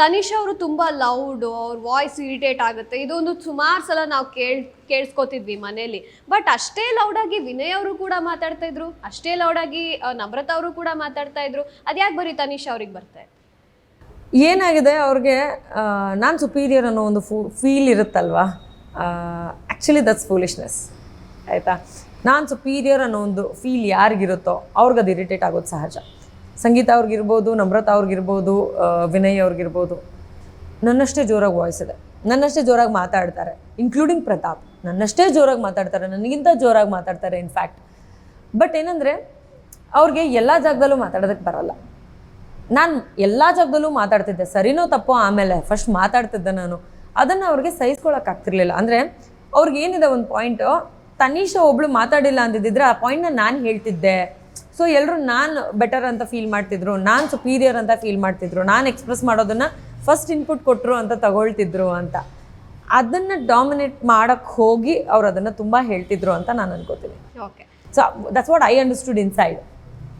ತನಿಷ್ ಅವರು ತುಂಬಾ ಲೌಡ್ ಅವ್ರ ವಾಯ್ಸ್ ಇರಿಟೇಟ್ ಆಗುತ್ತೆ. ಇದೊಂದು ಸುಮಾರು ಸಲ ನಾವು ಕೇಳ್, ಕೇಳಿಸ್ಕೊತಿದ್ವಿ ಮನೆಯಲ್ಲಿ ಬಟ್ ಅಷ್ಟೇ ಲೌಡ್ ಆಗಿ ವಿನಯ್ ಅವರು ಕೂಡ ಮಾತಾಡ್ತಾ ಇದ್ರು. ಅಷ್ಟೇ ಲೌಡ್ ಆಗಿ ನಮ್ರತಾ ಅವರು ಕೂಡ ಮಾತಾಡ್ತಾ ಇದ್ರು. ಅದ್ಯಾಕೆ ಬರೀ ತನಿಷ್ ಅವ್ರಿಗೆ ಬರ್ತಾ ಏನಾಗಿದೆ ಅವ್ರಿಗೆ ನಾನು ಸುಪೀರಿಯರ್ ಅನ್ನೋ ಒಂದು ಫೂ ಫೀಲ್ ಇರುತ್ತಲ್ವಾ? ಆ್ಯಕ್ಚುಲಿ ದಟ್ಸ್ ಫೂಲಿಶ್ನೆಸ್ ಆಯಿತಾ? ನಾನು ಸುಪೀರಿಯರ್ ಅನ್ನೋ ಒಂದು ಫೀಲ್ ಯಾರಿಗಿರುತ್ತೋ ಅವ್ರಿಗೆ ಅದು ಇರಿಟೇಟ್ ಆಗೋದು ಸಹಜ. ಸಂಗೀತ ಅವ್ರಿಗಿರ್ಬೋದು, ನಮ್ರತಾ ಅವ್ರಿಗಿರ್ಬೋದು ವಿನಯ್ ಅವ್ರಿಗಿರ್ಬೋದು. ನನ್ನಷ್ಟೇ ಜೋರಾಗಿ ವಾಯ್ಸ್ ಇದೆ. ನನ್ನಷ್ಟೇ ಜೋರಾಗಿ ಮಾತಾಡ್ತಾರೆ ಇನ್ಕ್ಲೂಡಿಂಗ್ ಪ್ರತಾಪ್. ನನ್ನಷ್ಟೇ ಜೋರಾಗಿ ಮಾತಾಡ್ತಾರೆ, ನನಗಿಂತ ಜೋರಾಗಿ ಮಾತಾಡ್ತಾರೆ ಇನ್ಫ್ಯಾಕ್ಟ್ ಬಟ್ ಏನಂದರೆ, ಅವ್ರಿಗೆ ಎಲ್ಲ ಜಾಗದಲ್ಲೂ ಮಾತಾಡೋದಕ್ಕೆ ಬರಲ್ಲ. ನಾನು ಎಲ್ಲ ಜಾಗದಲ್ಲೂ ಮಾತಾಡ್ತಿದ್ದೆ. ಸರಿನೋ ತಪ್ಪೋ ಆಮೇಲೆ ಫಸ್ಟ್ ಮಾತಾಡ್ತಿದ್ದೆ ನಾನು. ಅದನ್ನು ಅವ್ರಿಗೆ ಸಹಿಸ್ಕೊಳಕ್ಕಾಗ್ತಿರ್ಲಿಲ್ಲ. ಅಂದರೆ, ಅವ್ರಿಗೆ ಏನಿದೆ ಒಂದು ಪಾಯಿಂಟು ತನೀಷ ಒಬ್ಳು ಮಾತಾಡಿಲ್ಲ ಅಂದಿದ್ದಿದ್ರೆ ಆ ಪಾಯಿಂಟ್ನ ನಾನು ಹೇಳ್ತಿದ್ದೆ. ಸೊ ಎಲ್ಲರೂ ನಾನು ಬೆಟರ್ ಅಂತ ಫೀಲ್ ಮಾಡ್ತಿದ್ರು ನಾನು ಸುಪೀರಿಯರ್ ಅಂತ ಫೀಲ್ ಮಾಡ್ತಿದ್ರು ನಾನು ಎಕ್ಸ್ಪ್ರೆಸ್ ಮಾಡೋದನ್ನ ಫಸ್ಟ್ ಇನ್ಪುಟ್ ಕೊಟ್ಟರು ಅಂತ ತಗೊಳ್ತಿದ್ರು ಅಂತ. ಅದನ್ನು ಡಾಮಿನೇಟ್ ಮಾಡೋಕ್ಕೆ ಹೋಗಿ ಅವ್ರು ಅದನ್ನು ತುಂಬ ಹೇಳ್ತಿದ್ರು ಅಂತ ನಾನು ಅನ್ಕೋತೀನಿ. Okay so that's what I understood inside